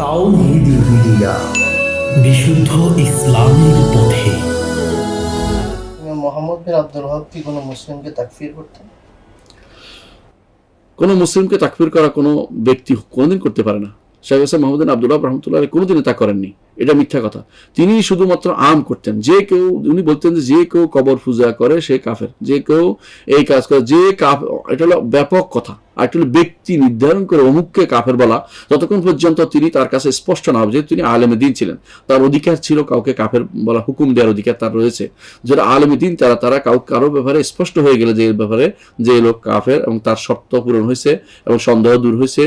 তাওহিদি media বিশুদ্ধ ইসলামের পথে। মোহাম্মদ বিন আব্দুল ওয়াহাব কি কোনো মুসলিমকে তাকফির করতেন? কোনো মুসলিমকে তাকফির করা কোনো ব্যক্তি কোনোদিন করতে পারে না। শাহ হোসেন মোহাম্মদ আবদুল্লাহ রহমতুল্লাহ কোনোদিনই তা করেননি। এটা মিথ্যা কথা। তিনি শুধুমাত্র আম করতেন। যে কেউ, উনি বলতেন যে যে কেউ কবর পূজা করে সে কাফের। যে কেউ এই কাজ করে, যে কাফ, এটা হলো ব্যাপক কথা। আর হলো ব্যক্তি নির্ধারণ করে অমুককে কাফের বলা। যতক্ষণ পর্যন্ত তিনি তার কাছে স্পষ্ট না হবে তিনি আলেমে দিন ছিলেন, তার অধিকার ছিল কাউকে কাফের বলা হুকুম দেওয়ার অধিকার তার রয়েছে। যারা আলেমে দিন, তারা তারা কাউ, কারও ব্যাপারে স্পষ্ট হয়ে গেলে যে এর ব্যাপারে যে লোক কাফের এবং তার শর্ত পূরণ হয়েছে এবং সন্দেহ দূর হয়েছে।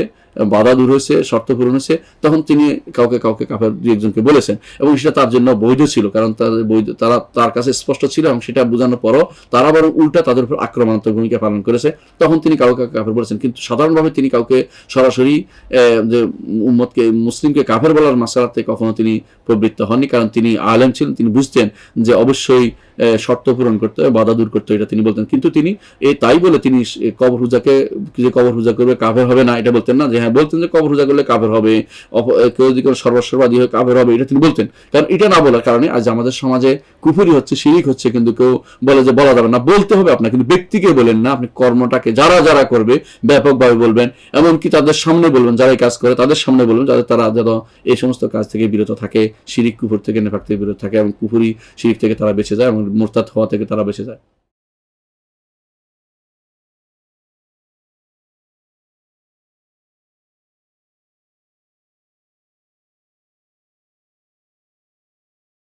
বাধা দূর হয়েছে, শর্ত পূরণ হয়েছে, তখন তিনি কাউকে কাউকে কাফের দুই একজনকে বলেছেন এবং সেটা তার জন্য বৈধ ছিল, কারণ তাদের বৈধ, তারা তার কাছে স্পষ্ট ছিল এবং সেটা বোঝানোর পরও তারা বরং উল্টা তাদের উপর আক্রমণাত্মক ভূমিকা পালন করেছে। তখন তিনি কাউকে কাফের বলেছেন, কিন্তু সাধারণভাবে তিনি কাউকে সরাসরি যে উম্মতকে, মুসলিমকে কাফের বলার মাসালাতে কখনো তিনি প্রবৃত্ত হননি, কারণ তিনি আলেম ছিলেন, তিনি বুঝতেন যে অবশ্যই শর্ত পূরণ করতে হবে বাধা দূর করতে এটা তিনি বলতেন। কিন্তু তিনি এই তাই বলে তিনি কবর হুজাকে যে কবর হুজা করবে, কাফের হবে না, এটা বলতেন না। যে হ্যাঁ বলতেন যে কবর হুজা করলে কাফের হবে কেউ যদি কোনো সর্বস্ববাদী হয়ে কাফের হবে, এটা তিনি বলতেন। কারণ এটা না বলার কারণে আজ আমাদের সমাজে কুফুরি হচ্ছে, শিরিক হচ্ছে, কিন্তু কেউ বলে যে বলা যাবে না। বলতে হবে আপনার কিন্তু ব্যক্তিকে বলেন না, আপনি কর্মটাকে যারা যারা করবে ব্যাপকভাবে বলবেন। এমনকি তাদের সামনে বলবেন যারা কাজ করে, তাদের সামনে বলবেন যাদের তারা যেন এই সমস্ত কাজ থেকে বিরত থাকে, শিরিক কুফুর থেকে নেফাক থেকে বিরত থাকে, এবং কুফুরি, শিরিক থেকে তারা বেঁচে যায়, এবং মোরতাদ হওয়া থেকে তারা বেঁচে যায়।